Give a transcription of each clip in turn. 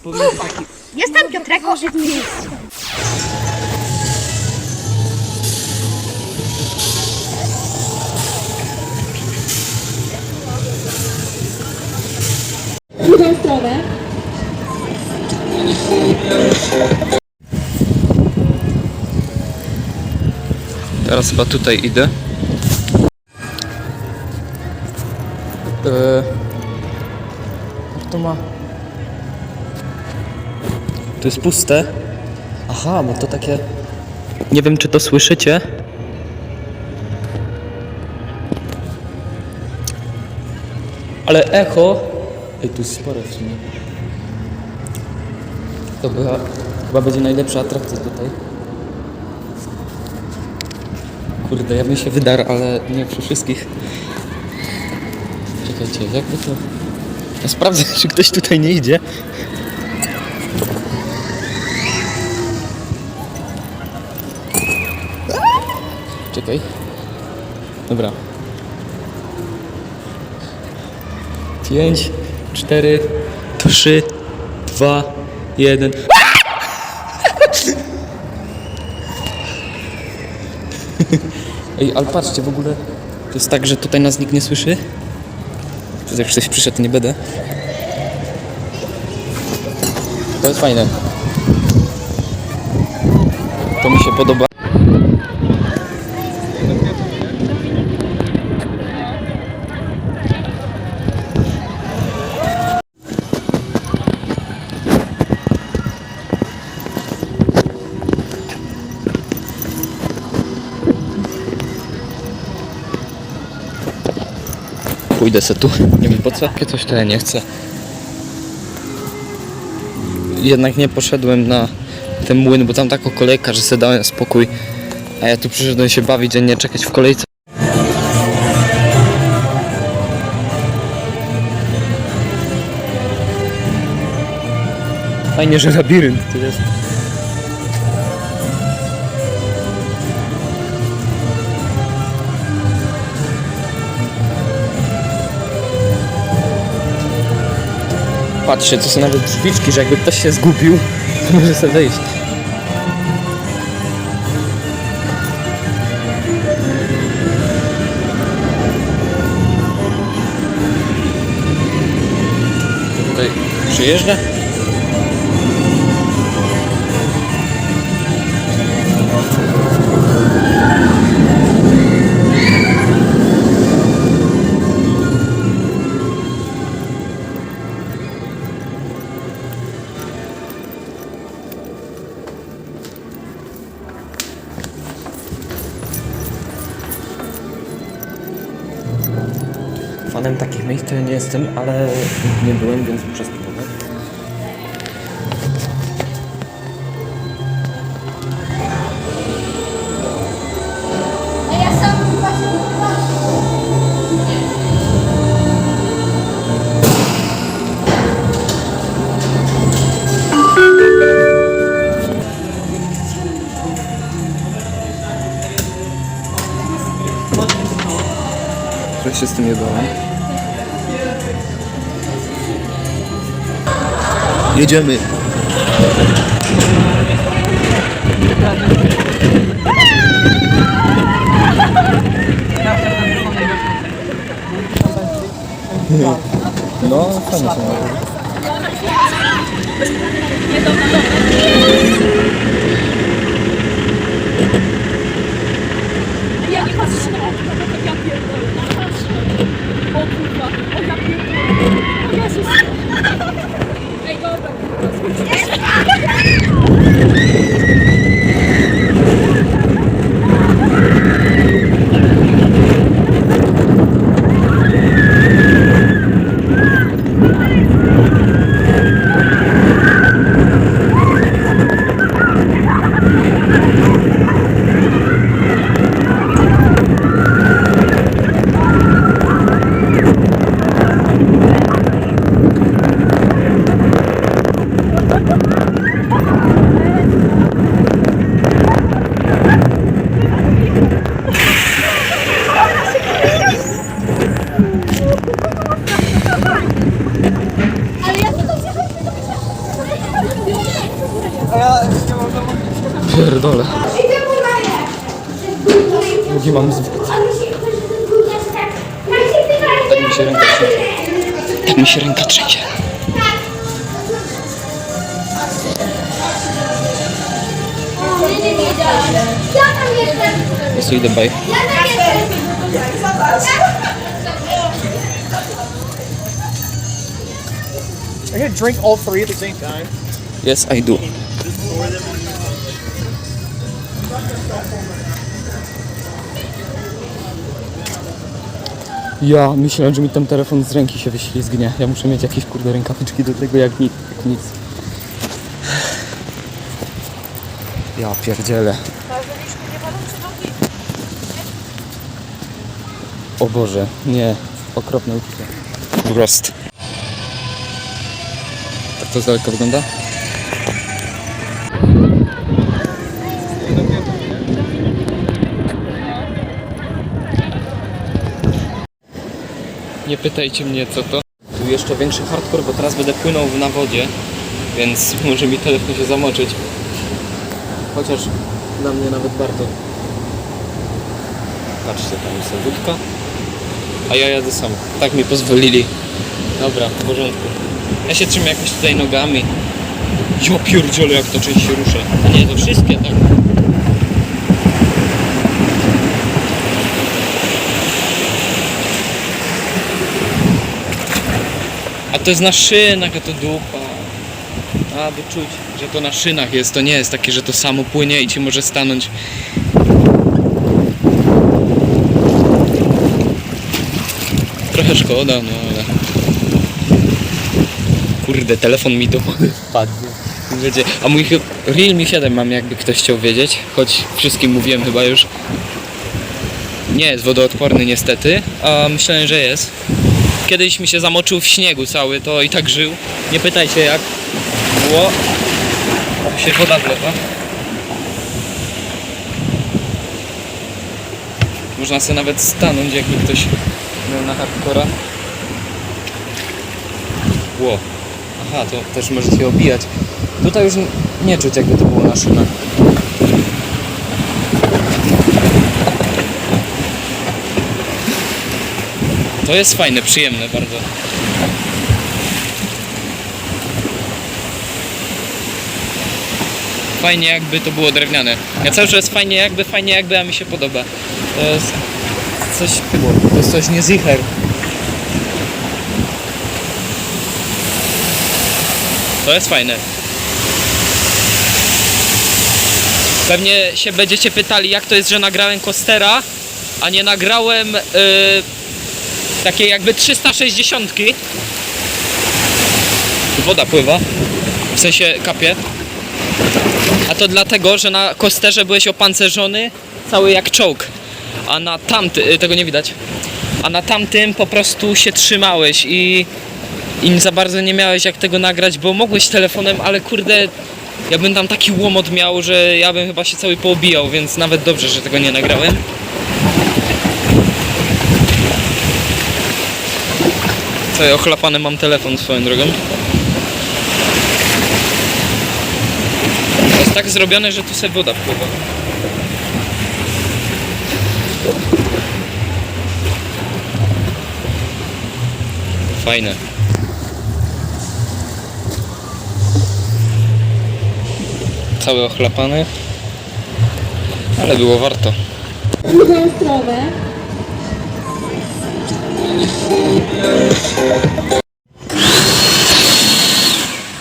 też taki... Jestem Piotrek. W drugą stronę. Teraz chyba tutaj idę. Eee, to ma... To jest puste. Aha, bo to takie... Nie wiem, czy to słyszycie. Ale echo... Ej, tu jest spore w sumie. To była, chyba będzie najlepsza atrakcja tutaj. Kurde, ja bym się wydarł, ale nie przy wszystkich. Czekajcie, jakby to... Ja sprawdzę, czy ktoś tutaj nie idzie. Czekaj. Dobra. Pięć, cztery, trzy, dwa, jeden. Ej, ale patrzcie, w ogóle to jest tak, że tutaj nas nikt nie słyszy. Że jak ktoś przyszedł, nie będę. To jest fajne. To mi się podoba. Pójdę se tu. Nie wiem po co. Coś ja nie chcę. Jednak nie poszedłem na ten młyn, bo tam taka kolejka, że sobie dałem spokój. A ja tu przyszedłem się bawić, a nie czekać w kolejce. Fajnie, że labirynt tu jest. Patrzcie, to są nawet drzwiczki, że jakby ktoś się zgubił, to może sobie wejść. Tutaj przyjeżdża? Fanem takich miejsc to ja nie jestem, ale nie byłem, więc muszę spróbować. Trochę się z tym nie Jedziemy. No, fajnie się ma. Ja nie patrzę na okno, bo ja pierdolę. Patrzę. O kurwa, o ja pierdolę. O Jezus. Yes, się ręka trzęsie. Ja tam jestem! Jest idę baj. Ja tam jestem! Are you gonna drink all three at the same time? Yes, I do. Ja myślałem, że mi ten telefon z ręki się wyślizgnie. Ja muszę mieć jakieś kurde rękawiczki do tego jak nic. Jak nic. Ja pierdzielę. O Boże, nie. Okropne uczucie. Rost. Tak to z daleka wygląda? Nie pytajcie mnie co to. Tu jeszcze większy hardcore, bo teraz będę płynął na wodzie, więc może mi telefon się zamoczyć. Chociaż dla mnie nawet warto. Patrzcie, tam jest wódka. A ja jadę sam. Tak mi pozwolili. Dobra, w porządku. Ja się trzymam jakoś tutaj nogami. Jo pierdziole, jak to część się rusza. A nie, to wszystkie tak. To jest na szynach, a to dupa. A, by czuć, że to na szynach jest. To nie jest takie, że to samo płynie i ci może stanąć. Trochę szkoda, no ale... Kurde, telefon mi do wody wpadł. Wiecie, a mój Realme 7 mam, jakby ktoś chciał wiedzieć, choć wszystkim mówiłem chyba już. Nie jest wodoodporny niestety, a myślałem, że jest. Kiedyś mi się zamoczył w śniegu cały, to i tak żył. Nie pytajcie jak. Było. Tu się woda wlewa. Można sobie nawet stanąć, jakby ktoś miał na hardcora. Ło. Aha, to też może się obijać. Tutaj już nie czuć, jakby to było na szynach. To jest fajne, przyjemne bardzo. Fajnie jakby to było drewniane. Ja cały czas fajnie jakby, fajnie jakby, a mi się podoba. To jest coś, to jest coś niezicher. To jest fajne. Pewnie się będziecie pytali, jak to jest, że nagrałem Costera, a nie nagrałem yy, takiej jakby 360. Woda pływa, w sensie kapie. A to dlatego, że na kosterze byłeś opancerzony cały jak czołg, a na tamty, y, tego nie widać, a na tamtym po prostu się trzymałeś i, i za bardzo nie miałeś jak tego nagrać, bo mogłeś telefonem, ale kurde, ja bym tam taki łomot miał, że ja bym chyba się cały poobijał, więc nawet dobrze, że tego nie nagrałem. Co, ochlapany mam telefon swoją drogą. To jest tak zrobione, że tu sobie woda wpływa. Fajne. Cały ochlapany. Ale było warto.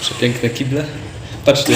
Przepiękne kible. Patrzcie.